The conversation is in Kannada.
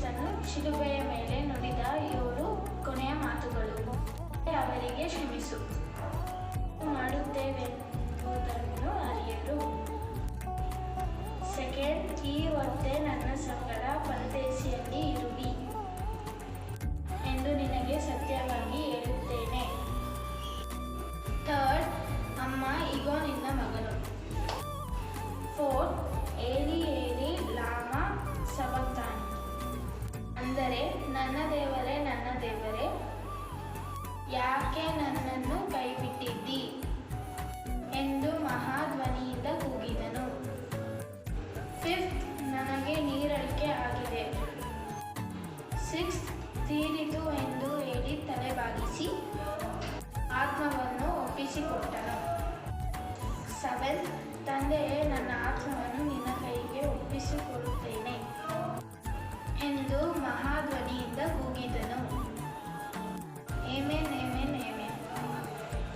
ಕ್ರಿಸ್ತನು ಶಿಲುಬೆಯ ಮೇಲೆ ನುಡಿದ ಏಳು ಕೊನೆಯ ಮಾತುಗಳು. ಅವರಿಗೆ ಕ್ಷಮಿಸು. ಮಾಡುತ್ತೇವೆಂಬುದನ್ನು ಅರಿಯರು ಸೆಕೆಂಡ್ ಈ ಹೊತ್ತೆ ನನ್ನ ಅಂದರೆ ನನ್ನ ದೇವರೇ ನನ್ನ ದೇವರೇ, ಯಾಕೆ ನನ್ನನ್ನು ಕೈಬಿಟ್ಟಿದ್ದಿ? ಎಂದು ಮಹಾಧ್ವನಿಯಿಂದ ಕೂಗಿದನು. ಫಿಫ್ತ್, ನನಗೆ ನೀರಳಿಕೆ ಆಗಿದೆ. ಸಿಕ್ಸ್ ತೀರಿತು ಎಂದು ಹೇಳಿ ತಲೆಬಾಗಿಸಿ ಆತ್ಮವನ್ನು ಒಪ್ಪಿಸಿಕೊಟ್ಟನು. ಸೆವೆನ್ ತಂದೆಯೇ, ನನ್ನ ಆತ್ಮ ಎಂದು ಮಹಾಧ್ವನಿಯಿಂದ ಕೂಗಿದನು.